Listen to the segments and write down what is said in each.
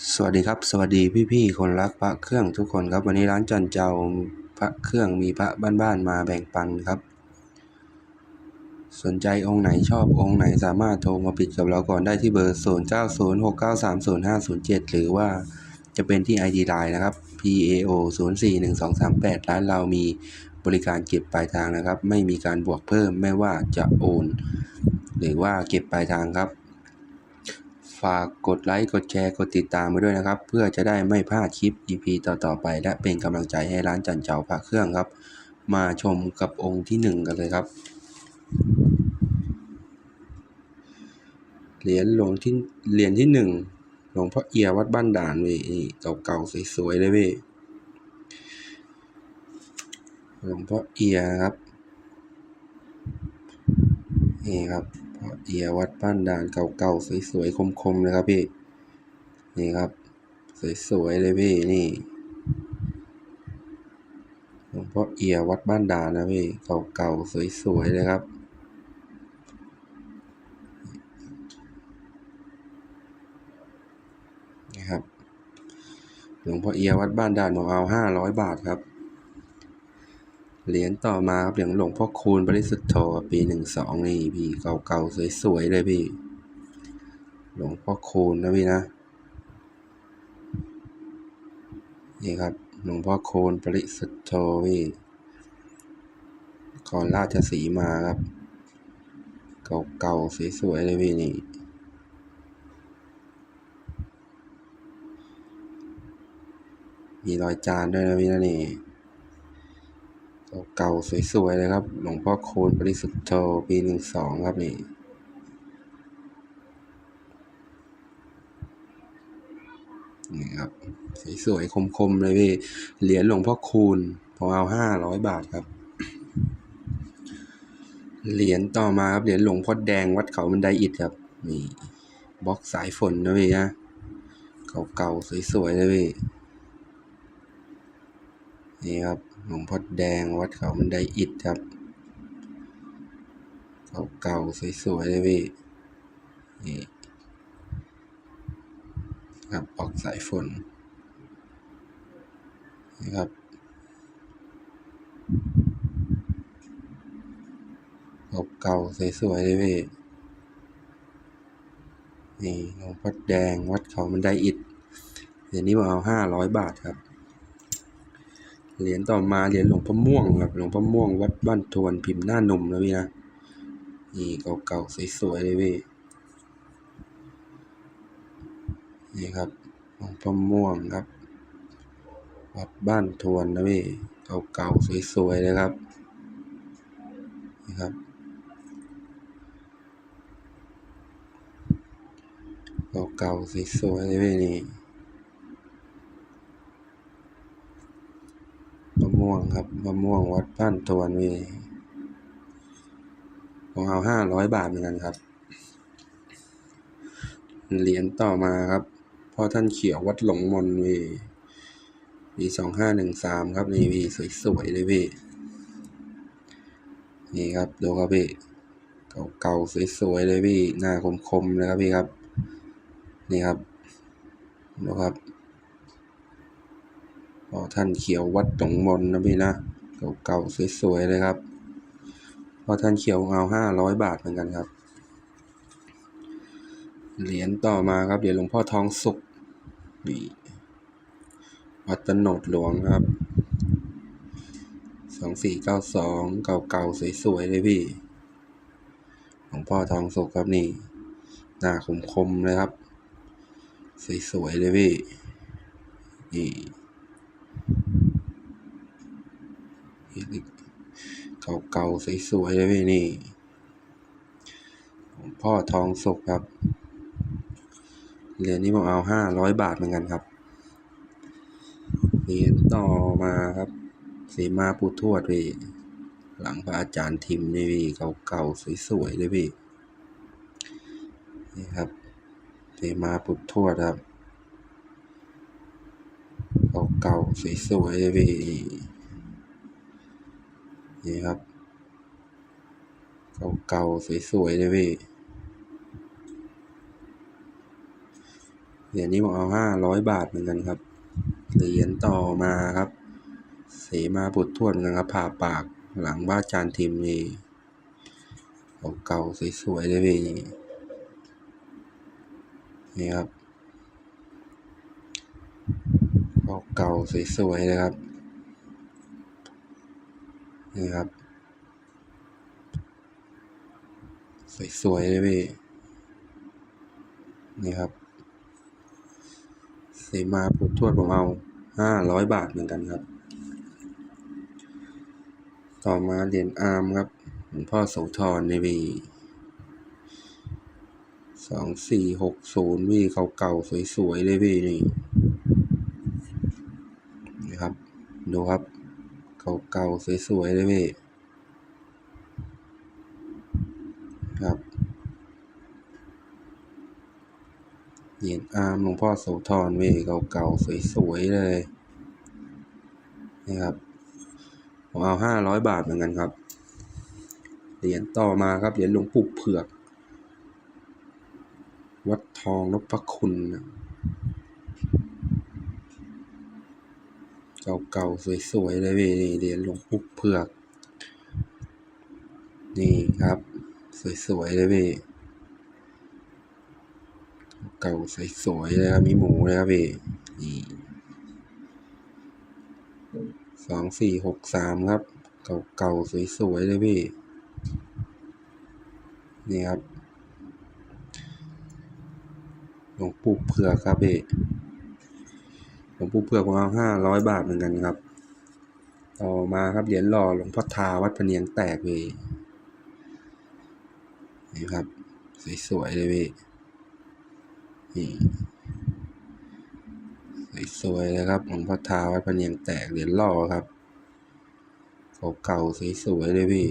สวัสดีครับ สวัสดีพี่ๆคนรักพระเครื่องทุกคนครับ วันนี้ร้านจันเจ้าพระเครื่องมีพระบ้านๆมาแบ่งปันครับ สนใจองค์ไหนชอบองค์ไหนสามารถโทรมาปิดกับเราก่อนได้ที่เบอร์ 0 9 0 6 9 3 0 5 0 7 หรือว่าจะเป็นที่ ID Line นะครับ PAO 0 4 1 2 3 8 ร้านเรามีบริการเก็บปลายทางนะครับ ไม่มีการบวกเพิ่มไม่ว่าจะโอน หรือว่าเก็บปลายทางครับ ฝากกดไลค์ กดแชร์ กดติดตามมาด้วยนะครับ เพื่อจะได้ไม่พลาดคลิป EP ต่อๆไป และเป็นกำลังใจให้ร้านจันเจ้าพระเครื่องครับ มาชมกับองค์ที่หนึ่งกันเลยครับ เหรียญหลวงที่เหรียญที่หนึ่งหลวงพ่อเอียวัดบ้านด่านเว้ยเก่าๆสวยๆเลยเว้ยหลวงพ่อเอียครับนี่ครับ เอียวัดบ้านด่านเก่าๆสวยๆคมๆเลยครับพี่ นี่ครับ สวยๆเลยพี่นี่หลวงพ่อเอียวัดบ้านด่านนะพี่เก่าๆสวยๆเลยครับนะครับหลวงพ่อเอียวัดบ้านด่านของเอาห้าร้อยบาทครับ เหรียญต่อมาครับเหรียญหลวงพ่อคูณบริสุทธ์โธปีหนึ่งสองนี่พี่เก่าๆสวยๆเลยพี่ หลวงพ่อคูณนะพี่นะ นี่ครับหลวงพ่อคูณปริสุทธ์โธพี่ก่อนราชสีมาครับ เก่าๆสวยๆเลยพี่นี่มีรอยจานด้วยนะพี่นะนี่ เก่าๆสวยๆเลยครับ หลวงพ่อโคนบริสุทธิ์โธปีหนึ่งสองครับนี่นี่ครับสวยๆคมๆเลยพี่เหรียญหลวงพ่อคูณผมเอาห้าร้อยบาทครับ เหรียญต่อมาครับเหรียญหลวงพ่อแดงวัดเขาบันไดอิฐครับนี่บล็อกสายฝนนะพี่นะเก่าๆสวยๆเลยพี่นี่ครับ หลวงพ่อแดงวัดเขาบันไดอิฐครับ เก่าๆสวยๆเลยพี่นี่ครับออกสายฝนนี่ครับ เก่าๆสวยๆเลยพี่นี่หลวงพ่อแดงวัดเขาบันไดอิฐเดี๋ยวนี้ผมเอาห้าร้อยบาทครับ เหรียญต่อมาเหรียญหลวงพ่อม่วงครับหลวงพ่อม่วงวัดบ้านทวนพิมพ์หน้านมนะพี่นะนี่เก่าๆสวยๆเลยพี่นี่ครับหลวงพ่อม่วงครับ วัดบ้านทวนนะพี่เก่าๆสวยๆเลยครับนี่ครับเก่าๆสวยๆเลยพี่นี่ ม่วงครับมะม่วงวัดบ้านทวนมีผมเอาห้าร้อยบาทเหมือนกันครับ เหรียญต่อมาครับพ่อท่านเขียววัดหลงมนวีปีสองห้าหนึ่งสามครับนี่วีสวยๆเลยพี่ นี่ครับดูครับพี่ เก่าๆสวยๆเลยพี่ หน้าคมๆเลยครับพี่ครับ นี่ครับดูครับ พอท่านเขียววัดตงมนนะพี่นะ เก่าๆสวยๆเลยครับ พอท่านเขียวเอาห้าร้อยบาทเหมือนกันครับ เหรียญต่อมาครับเหรียญหลวงพ่อทองสุกนี่วัดตโนดหลวงครับสองสี่เก้าสองเก่าๆสวยๆเลยพี่หลวงพ่อทองสุกครับนี่ หน้าคมๆเลยครับ สวยๆเลยพี่นี่ เก่าๆสวยๆเลยพี่นี่พ่อทองสุกครับ เหรียญนี้ผมเอาห้าร้อยบาทเหมือนกันครับ เหรียญต่อมาครับสีมาปูทวดพี่ หลังพระอาจารย์ทิมนี่พี่เก่าๆสวยๆเลยพี่ นี่ครับสีมาปูทวดครับ เก่าๆสวยๆเลยพี่ นี่ครับ เก่าๆ สวยๆเลยพี่เหรียญนี้ผมเอาห้าร้อยบาทเหมือนกันครับ เหรียญต่อมาครับ เสมาบุตรทวดเหมือนกันครับ ผ่าปากหลังบ้าจานทิมนี่เก่าๆ สวยๆเลยพี่นี่นี่ครับเก่าๆ สวยๆเลยครับ นี่ครับ สวยๆเลยพี่ นี่ครับเสมาพุททวดผมเอาห้าร้อยบาทเหมือนกันครับ ต่อมาเหรียญอาร์มครับหลวงพ่อโสธรในวีสองสี่หกศูนย์วีเก่าๆสวยๆเลยพี่นี่นี่ครับ ดูครับ เก่าๆ สวยๆเลยพี่ครับเหรียญอาร์มหลวงพ่อโสธรเว้ยเก่าๆ สวยๆเลยนี่ครับผมเอาห้าร้อยบาทเหมือนกันครับ เหรียญต่อมาครับเหรียญหลวงปู่เผือก วัดทองนพคุณนะ เก่าๆ สวยๆ เลยเว้ยนี่เหรียญหลวงปู่เผือก นี่ครับ สวยๆ เลยเว้ยเก่าสวยๆเลยครับ มีหมูเลยครับพี่นี่สองสี่หกสามครับ เก่าๆ สวยๆ เลยพี่ นี่ครับ หลวงปู่เผือกครับพี่ หลวงปู่เผื่อกผมเอาห้าร้อยบาทเหมือนกันครับ ต่อมาครับเหรียญหล่อหลวงพ่อทาวัดพเนียงแตกพี่นี่ครับ สวยๆเลยพี่นี่สวยๆเลยครับหลวงพ่อทาวัดพเนียงแตกเหรียญหล่อครับเก่าๆสวยๆเลยพี่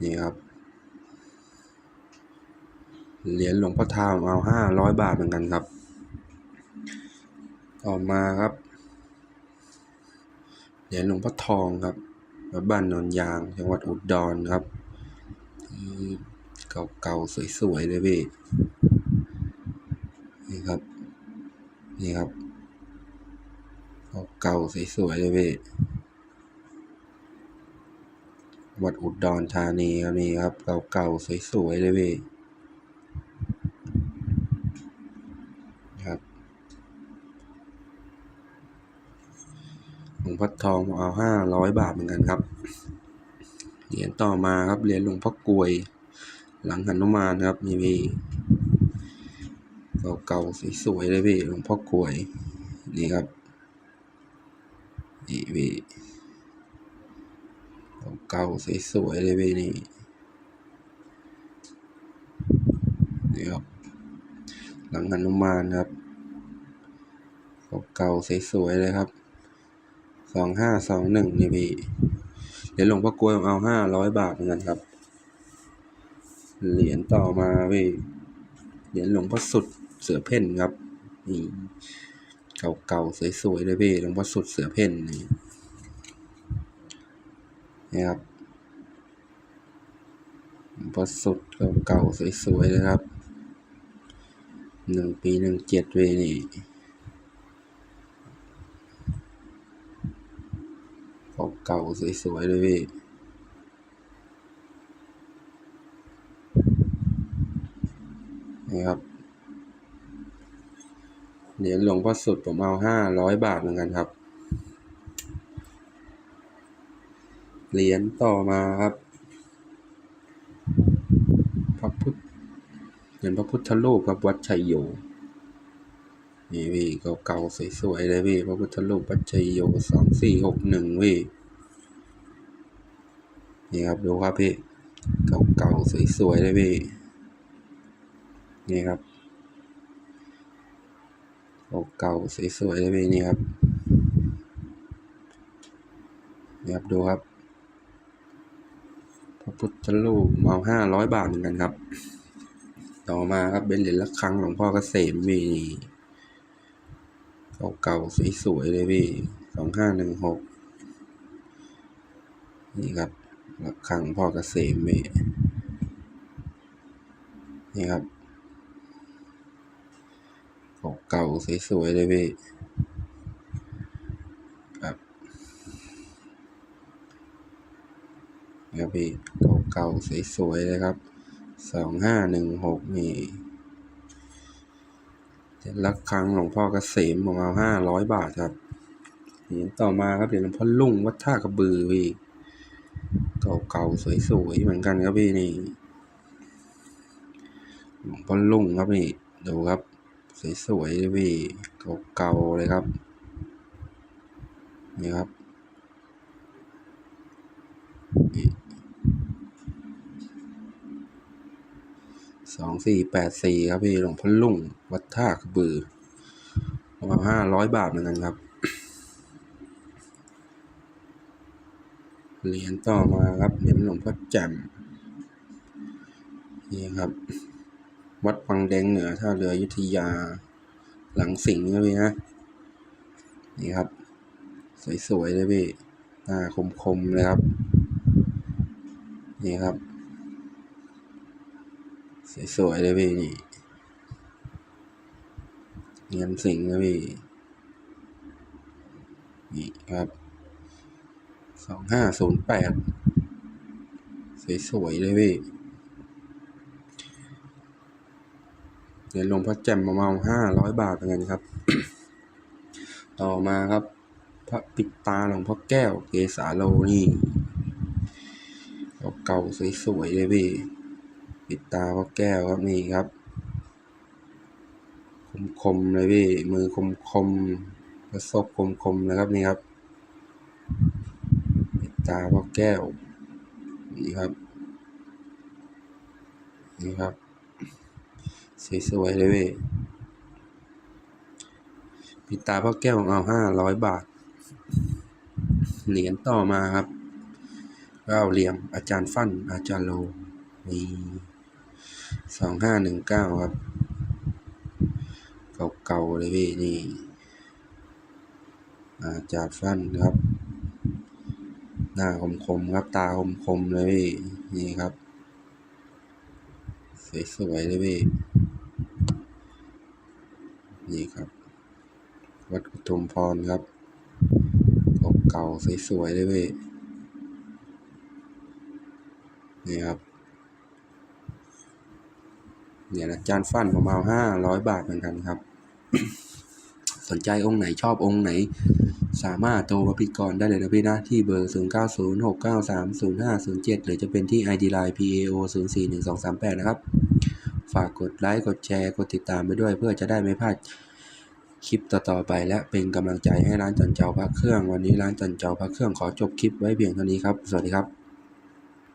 นี่ครับเหรียญหลวงพ่อทาผมเอาห้าร้อยบาทเหมือนกันครับ ต่อมาครับเหรียญหลวงพ่อทองครับวัดบ้านนนยาง จังหวัดอุดรครับ เก่าๆ สวยๆ เลยพี่ นี่ครับ นี่ครับ เก่าๆ สวยๆ เลยพี่ วัดอุดรธานีครับนี่ครับ เก่าๆ สวยๆ เลยพี่ครับ หลว งพ่อทองเอาห้าร้อยบาทเหมือนกันครับ เหรียญต่อมาครับเหรียญหลวงพ่อกลวย หลังหนุมานครับนี่พี่เก่าๆสวยๆเลยพี่หลวงพ่อกลวยนี่ครับนี่พี่เก่าๆสวยๆเลยพี่นี่นี่ครับหลังหนุมานครับเก่าๆสวยๆเลยครับ สองห้าสองหนึ่งนี่พี่เดี๋ยวหลวงพ่อกลวยเอาห้าร้อยบาทเหมือนกันครับ เหรียญต่อมาพี่เหรียญหลวงพ่อสุดเสือเพ่นครับนี่เก่าๆสวยๆเลยพี่หลวงพ่อสุดเสือเพ่นนี่นี่ครับพ่อสุดเก่าๆสวยๆเลยครับหนึ่งปีหนึ่งเจ็ดเวนี่ เก่าสวยๆเลยพี่นี่ครับ เหรียญหลวงพ่อสุดผมเอาห้าร้อยบาทเหมือนกันครับ เหรียญต่อมาครับ พระพุทธ เหรียญพระพุทธรูปครับวัดชัยโย นี่พี่เก่าๆสวยๆเลยพี่พระพุทธรูปวัดชัยโยสองสี่หกหนึ่งพี่ นี่ครับดูครับพี่เก่าๆสวยๆเลยพี่ นี่ครับเก่าๆสวยๆเลยพี่นี่ครับนี่ครับดูครับพระพุทธรูปเอาห้าร้อยบาทเหมือนกันครับ ต่อมาครับเป็นเหรียญละครั้งหลวงพ่อเกษมมีเก่าๆสวยๆเลยพี่สองห้าหนึ่งหกนี่ครับ ละครั้งพ่อกเกษมมีนี่ครับเก่าสวยๆเลยพี่ครับครับพี่เก่าๆสวยๆเลยครับสองห้าหนึ่งหกนี่เจ็ลักครั้งหลวงพ่อกเกษมผมเอาห้าร้อยบาทครับเหรียญต่อมาครับเหรียญหลวงพ่อลุ่งวัดท่ากระบือพี่ เก่าๆ สวยๆ เหมือนกันครับพี่นี่หลวงพ่อลุ่งครับนี่ ดูครับ สวยๆพี่เก่าๆ เลยครับ นี่ครับสองสี่แปดสี่ครับพี่หลวงพ่อลุ่ง วัดท่ากระบือประมาณห้าร้อยบาทเหมือนกันครับ เหรียญต่อมาครับเหรียญหลวงพ่อแจ่มนี่ครับ วัดวังแดงเหนือท่าเรือยุธยา หลังสิงห์นะพี่นะนี่ครับ สวยๆเลยพี่หน้าคมๆเลยครับ นี่ครับ สวยๆเลยพี่นี่เงินสิงห์นะพี่นี่ครับ องห้าศูนย์แปดสวยๆเลยพี่เหรียญหลวงพ่อแจ่มประมาห้าร้อยบาทเหมือนกันครับ ต่อมาครับ พระปิดตาหลวงพ่อแก้วเกสาโลนี่เก่าๆสวยๆเลยพี่ ปิดตาพ่อแก้วครับนี่ครับ คมๆเลยพี่ มือคมๆประสบคมๆนะครับนี่ครับ ตาพ่อแก้ว นี่ครับ นี่ครับ สวยๆเลยพี่ปิดตาพ่อแก้วของเอาห้าร้อยบาท เหรียญต่อมาครับเก้าเหลี่ยม อาจารย์ฟั่น อาจารย์โลนี่สองห้าหนึ่งเก้าครับ เก่าๆเลยพี่นี่ อาจารย์ฟั่นครับ หน้าคมๆครับตาคมๆเลยพี่นี่ครับสวยๆเลยพี่นี่ครับ วัดอุทุมพรครับเก่าๆสวยๆเลยพี่นี่ครับเนี่ยอาจารย์ฟั่นผมเอาห้าร้อยบาทเหมือนกันครับ สนใจองค์ไหนชอบองค์ไหน สามารถโทรมาพิก่อนได้เลยนะพี่นะ ที่เบอร์ 0 9 0 6 9 3 0 5 0 7 หรือจะเป็นที่ ID Line PAO 0 4 1 2 3 8 นะครับ ฝากกดไลค์กดแชร์กดติดตามไปด้วย เพื่อจะได้ไม่พลาดคลิปต่อๆไป และเป็นกำลังใจให้ร้านจันเจ้าพระเครื่อง วันนี้ร้านจันเจ้าพระเครื่องขอจบคลิปไว้เพียงเท่านี้ครับ สวัสดีครับ